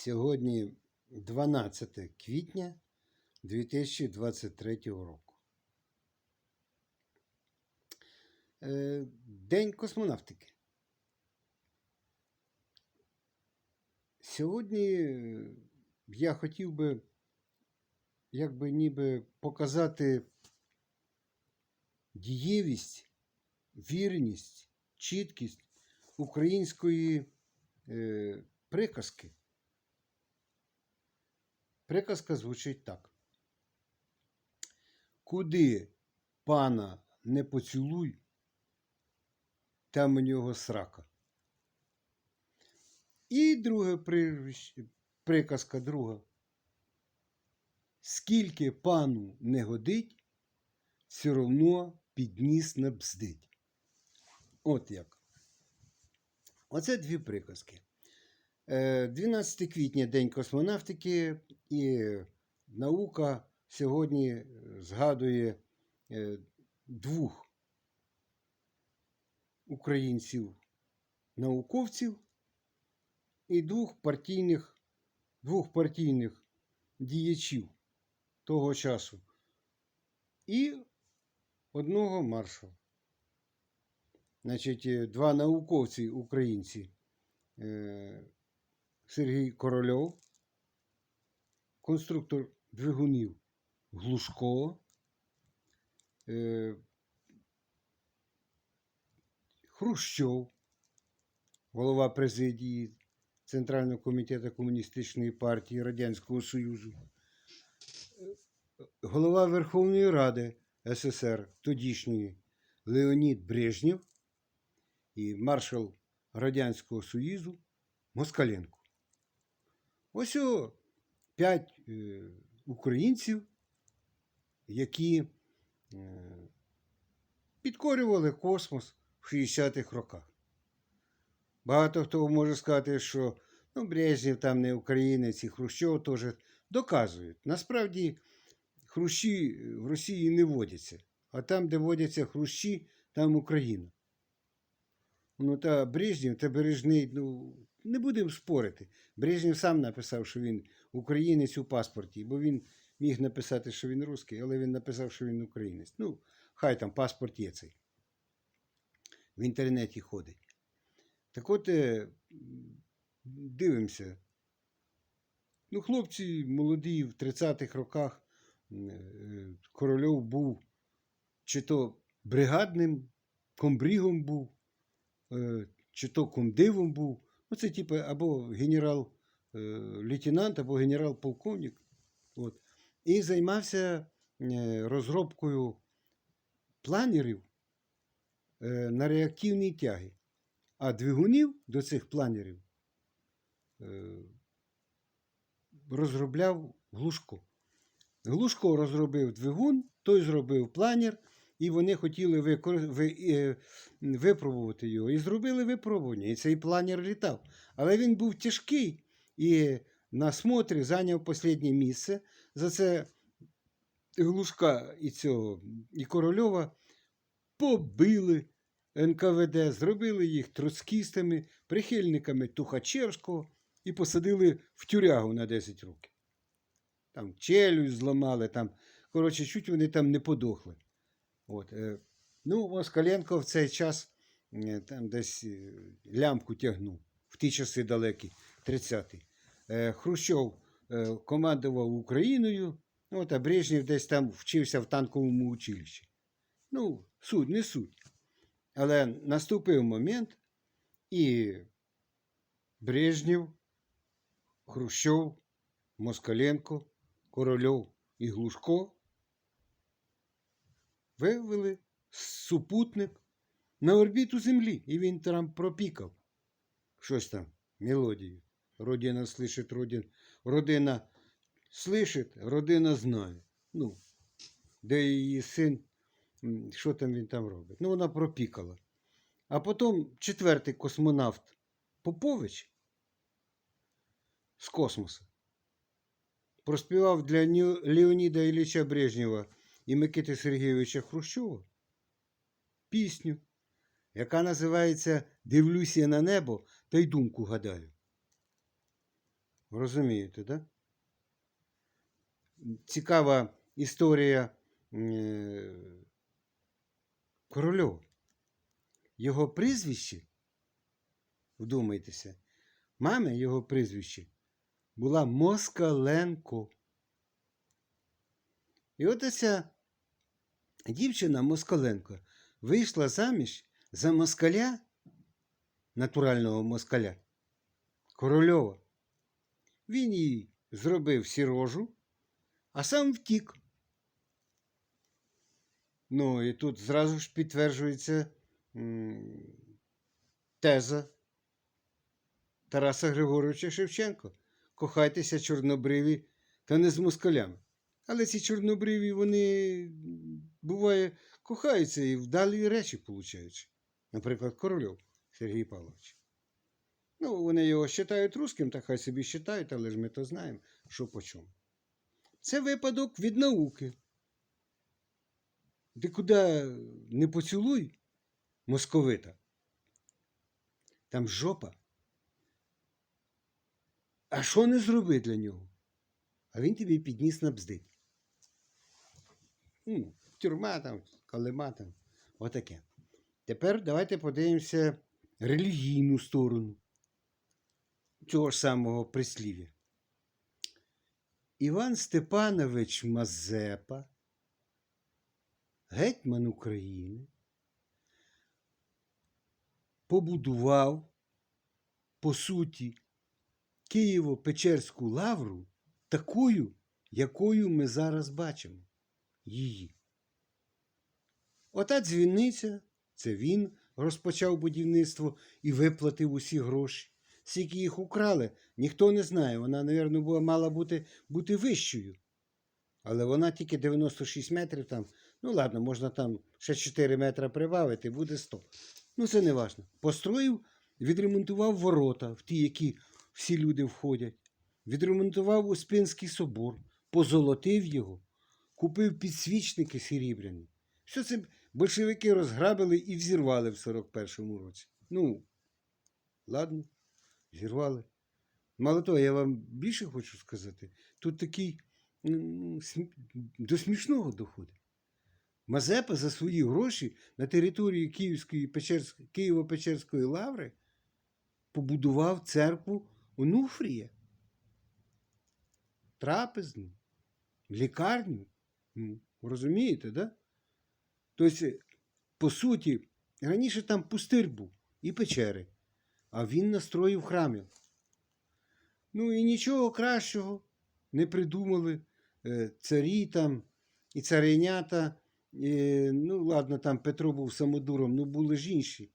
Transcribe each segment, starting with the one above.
Сьогодні 12 квітня 2023 року. Е, День космонавтики. Сьогодні е, я хотів би, якби ніби показати дієвість, вірність, чіткість української е, приказки. Приказка звучить так. Куди пана не поцілуй, там у нього срака. І друга приказка друга. Скільки пану не годить, все одно підніс не бздить. От як. Оце дві приказки. Е, 12 квітня День космонавтики, і наука сьогодні е, згадує е, двох українців науковців і двох партійних, двох партійних діячів того часу і одного маршала. Значить, е, два науковці українці. Сергій Корольов, конструктор двигунів Глушко, е, Хрущов, голова президії Центрального комітету Комуністичної партії Радянського Союзу, е, голова Верховної Ради СССР тодішньої Леонід Брежнєв і маршал Радянського Союзу Москаленко. Ось п'ять е, українців, які е, підкорювали космос в 60-х роках. Багато хто може сказати, що ну, Брежнєв там не українець і Хрущов теж доказують. Насправді хрущі в Росії не водяться, а там, де водяться хрущі, там Україна. Ну та Брежнєв та Бережний, ну не будемо спорити. Брежнєв сам написав, що він українець у паспорті, бо він міг написати, що він русський, але він написав, що він українець. Ну, хай там паспорт є цей. В інтернеті ходить. Так от е, дивимося. Ну, хлопці молоді в 30-х роках е, Корольов був чи то бригадним комбрігом був, е, чи то комдивом був. Ну, це типу або генерал-лейтенант, або генерал-полковник. От. І займався е, розробкою планерів е, на реактивній тяги. А двигунів до цих планерів е, розробляв Глушко. Глушко розробив двигун, той зробив планер, і вони хотіли викор... ви... випробувати його. І зробили випробування. І цей планер літав. Але він був тяжкий і на смотрі зайняв останнє місце. За це Глушка і цього і Корольова побили НКВД, зробили їх троцкістами, прихильниками Тухачевського і посадили в тюрягу на 10 років. Там челюсть зламали, там, коротше, чуть вони там не подохли. От, е, ну, Москаленко в цей час е, там десь е, лямку тягнув в ті часи далекі, 30-ті. Е, Хрущов командував Україною, от, а Брежнєв десь там вчився в танковому училищі. Ну, суть, не суть. Але наступив момент, і Брежнєв, Хрущов, Москаленко, Корольов і Глушко вивели супутник на орбіту Землі, і він там пропікав щось там, мелодію. Родина слышить, родина, родина слышить, родина знає. Ну, де її син, що там він там робить. Ну, вона пропікала. А потім четвертий космонавт Попович з космосу проспівав для Леоніда Ілліча Брежнєва і Микити Сергійовича Хрущова пісню, яка називається Дивлюся на небо та й думку гадаю. Розумієте? Да? Цікава історія е, Корольова. Його прізвище, вдумайтеся, мами його прізвище була Москаленко. І от ця дівчина Москаленко вийшла заміж за москаля, натурального москаля, Корольова. Він їй зробив сірожу, а сам втік. Ну, і тут зразу ж підтверджується теза Тараса Григоровича Шевченко. Кохайтеся чорнобриві та не з москалями. Але ці чорнобриві, вони буває, кохаються і вдалі речі получають. Наприклад, Корольов Сергій Павлович. Ну, вони його вважають русським, та хай собі вважають, але ж ми то знаємо, що по чому. Це випадок від науки. Ти куди не поцілуй московита, там жопа. А що не зроби для нього? А він тобі підніс на бздик. Тюрма там, калима там, отаке. Тепер давайте подивимося релігійну сторону цього ж самого прислів'я. Іван Степанович Мазепа, гетьман України, побудував, по суті, Києво-Печерську лавру такою, якою ми зараз бачимо її. Ота дзвіниця, це він розпочав будівництво і виплатив усі гроші. Скільки їх украли, ніхто не знає. Вона, була, мала бути, бути вищою. Але вона тільки 96 метрів там. Ну, ладно, можна там ще 4 метри прибавити, буде 100. Ну, це не важно. Построїв, відремонтував ворота, в ті, які всі люди входять. Відремонтував Успенський собор, позолотив його, купив підсвічники срібляні. Все це большевики розграбили і взірвали в 41-му році. Ну, ладно, зірвали. Мало того, я вам більше хочу сказати, тут такий м, до смішного доходить. Мазепа за свої гроші на території Київської Печерської, Києво-Печерської лаври побудував церкву Онуфрія, трапезну, лікарню. Ну, розумієте, да? Тобто, по суті, раніше там пустир був і печери, а він настроїв храмів. Ну і нічого кращого не придумали е, царі там і царинята. Ну, ладно, там Петро був самодуром, ну були ж інші.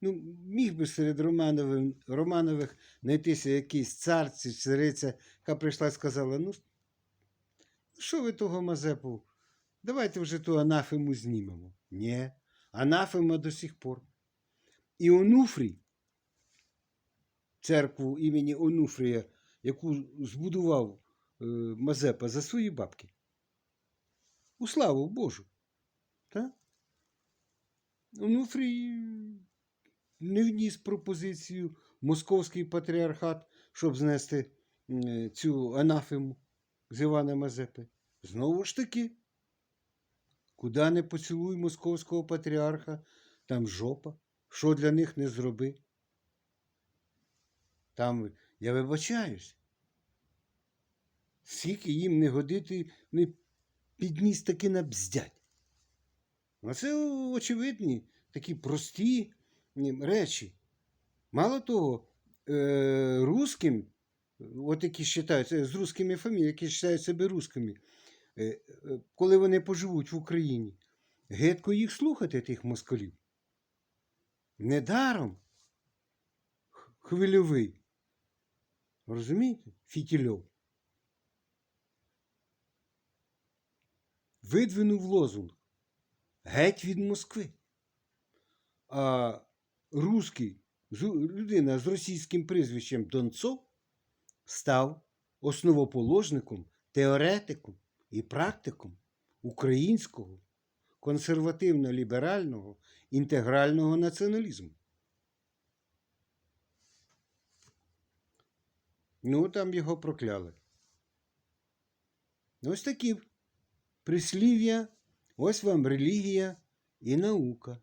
Ну, міг би серед Романових, Романових знайтися якийсь цар чи цариця, яка прийшла і сказала: ну, що ви того Мазепу? Давайте вже ту анафему знімемо. Ні, анафема до сих пор. І Онуфрій, церкву імені Онуфрія, яку збудував е, Мазепа за свої бабки. У славу Божу. Так? Онуфрій не вніс пропозицію Московський патріархат, щоб знести м, цю анафему з Івана Мазепи. Знову ж таки, куди не поцілуй московського патріарха, там жопа, що для них не зроби. Там, я вибачаюсь, скільки їм не годити, не підніс таки набздять. А це очевидні, такі прості речі. Мало того, е, русським, от які вважаються, з русскими фаміліями, які вважають себе русскими, е, е, коли вони поживуть в Україні, гидко їх слухати, тих москалів. Недаром хвильовий. Розумієте? Фітільов. Видвинув лозунг геть від Москви. А русський, людина з російським прізвищем Донцов став основоположником, теоретиком і практиком українського консервативно-ліберального інтегрального націоналізму. Ну, там його прокляли. Ось такі прислів'я, ось вам релігія і наука.